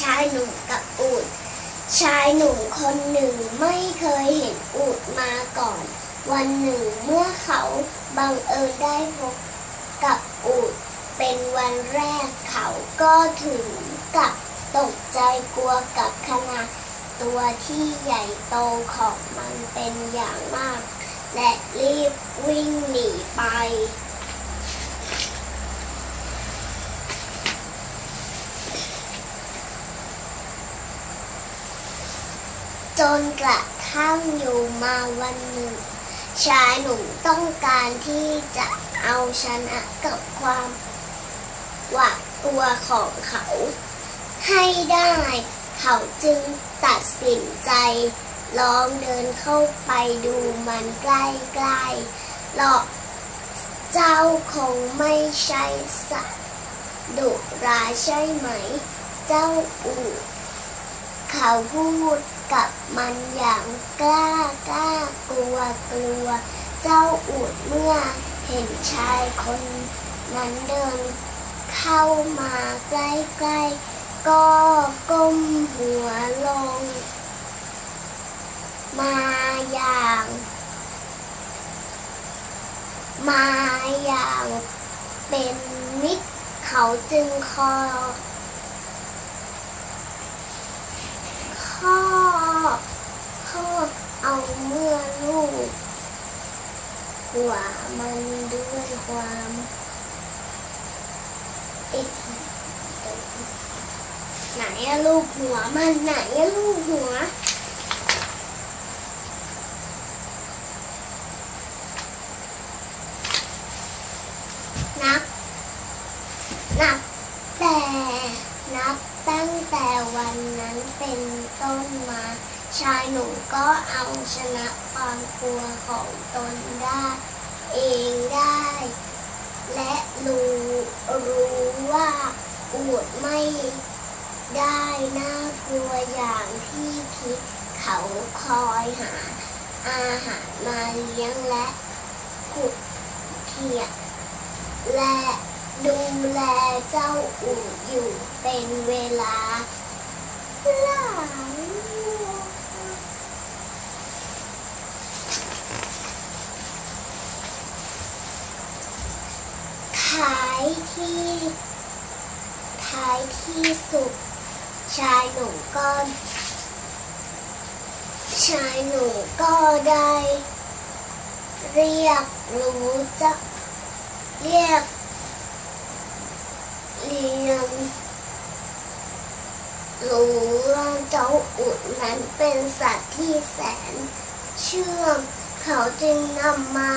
ชายหนุ่มกับอูดชายหนุ่มคนหนึ่งไม่เคยเห็นอูดมาก่อน วันหนึ่งเมื่อเขาบังเอิญได้พบกับอูดเป็นวันแรกเขาก็ถึงกับตกใจกลัวกับขนาดตัวที่ใหญ่โตของมันเป็นอย่างมาก และรีบวิ่งหนีไป จนกระทั่งอยู่มาวันหนึ่ง ชายหนุ่มต้องการที่จะเอาชนะกับความหวาดกลัวของเขา ให้ได้เขาจึงตัดสินใจลองเดินเข้าไปดูมันใกล้ๆหรอกเจ้าคงไม่ใช่สัตว์ดุร้ายใช่ไหม เจ้าอูเขาพูด กับมันอย่างกล้ากล้ากลัวกลัว เจ้าอูดเมื่อเห็นชายคนนั้นเดิน เข้ามาใกล้ๆ ก็ก้มหัวลง มาอย่าง มาอย่างเป็นมิตรเขาจึงคอข้อข้อเอาเมื่อลูก หัวมันด้วยความอิดไหนอะลูกหัวมันไหนอะลูกหัวนับ นับแต่นับตั้งแต่วันนั้นเป็นต้นมา ชายหนุ่มก็เอาชนะความกลัวของตนได้เองได้ และรู้รู้ว่าอูดไม่ได้น่ากลัวอย่างที่คิดเขาคอยหา อาหารมาเลี้ยงและขุดเขียดและดูแลเจ้าอู่อยู่เป็นเวลาหลาย ท้ายที่ท้ายที่สุด ชายหนุ่มก็ชายหนุ่มก็ได้ เรียกรู้จักเรียกเรียนรู้ว่าเจ้าอุดนั้นเป็นสัตว์ที่แสน เชื่องเขาจึงนำมา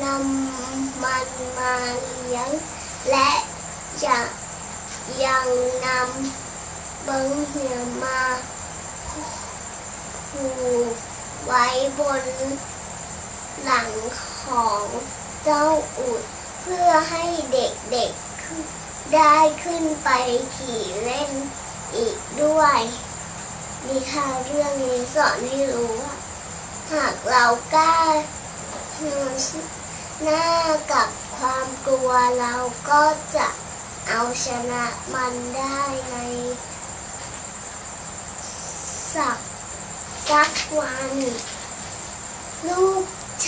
นำมันมาเลี้ยง และจะยังนำบิงเหียมาผูกไว้บนหลังของเจ้าอุด เพื่อให้เด็กๆได้ขึ้นไปขี่เล่นอีกด้วยนิทานเรื่องนี้สอนให้รู้ว่า หากเรากล้า หน้ากับความกลัวเราก็จะเอาชนะมันได้ในสักสักวัน ลูก